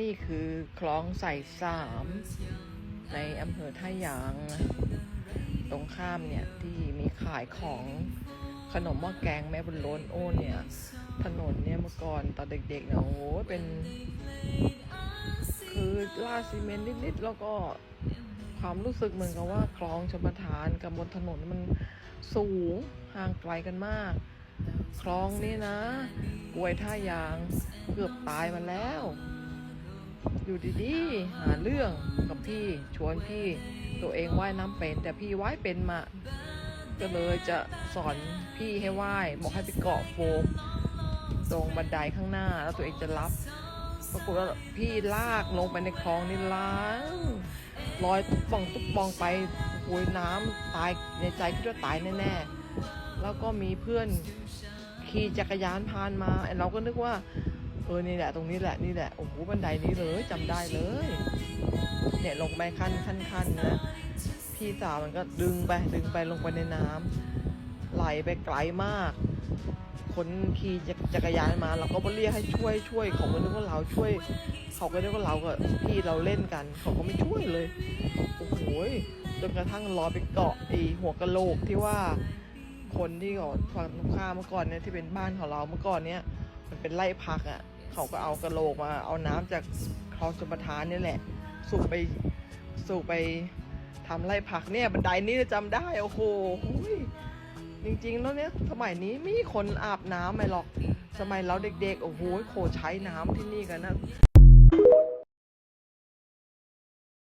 นี่คือคลองใส่สามในอำเภอท่ายางตรงข้ามเนี่ย ที่มีขายของขนมหม้อแกงแม่บุญล้นโอ้เนี่ย ถนนเนี่ยเมื่อก่อนตอนเด็กๆเนี่ยโอ้โหเป็น คือลาดซีเมนต์นิดๆ แล้วก็ความรู้สึกเหมือนกับว่าคลองชมทานกับบนถนนมันสูงห่างไกลกันมาก คลองนี่นะกวยท่ายางเกือบตายมาแล้ว อยู่ดีๆ หาเรื่องกับพี่ชวนพี่ตัวเองว่ายน้ำเป็น แต่พี่ว่ายเป็นมา ก็เลยจะสอนพี่ให้ว่ายบอกให้ไปเกาะโฟมตรงบันไดข้างหน้า แล้วตัวเองจะรับปรากฏว่าพี่ลากลงไปในคลองนี่ล้างลอยตุ๊บปองตุ๊บปองไปโอยน้ำตายในใจคิดว่าตายแน่ๆแล้วก็มีเพื่อนขี่จักรยานผ่านมาเราก็นึกว่า เออนี่แหละตรงนี้แหละนี่แหละโอ้โหบันไดนี้เลยจำได้เลย เนี่ยลงไปขั้นขั้นขั้นนะพี่สาวมันก็ดึงไปดึงไปลงไปในน้ำไหลไปไกลมาก คนขี่จักรยานมาเราก็มาเรียกให้ช่วยช่วยเขาก็นึกว่าเราช่วย เขาก็นึกว่าเรากับพี่เราเล่นกัน เขาก็ไม่ช่วยเลยโอ้โหจนกระทั่งรอไปเกาะไอหัวกะโหลกที่ว่าคนที่ก่อนฝั่งตรงข้ามเมื่อก่อนเนี่ยที่เป็นบ้านของเราเมื่อก่อนเนี่ยมันเป็นไร่พักอะ่ะ เขาก็เอากระโหลกมา เอาน้ำจากคลองชลประทานนี่แหละ สูบไปสูบไปทำไร่ผักเนี่ยบันไดนี้จำได้โอ้โหจริงๆแล้วเนี่ยสมัยนี้ไม่มีคนอาบน้ำไหมหรอก สมัยเราเด็กๆ โอ้โหโขใช้น้ำที่นี่กันนะ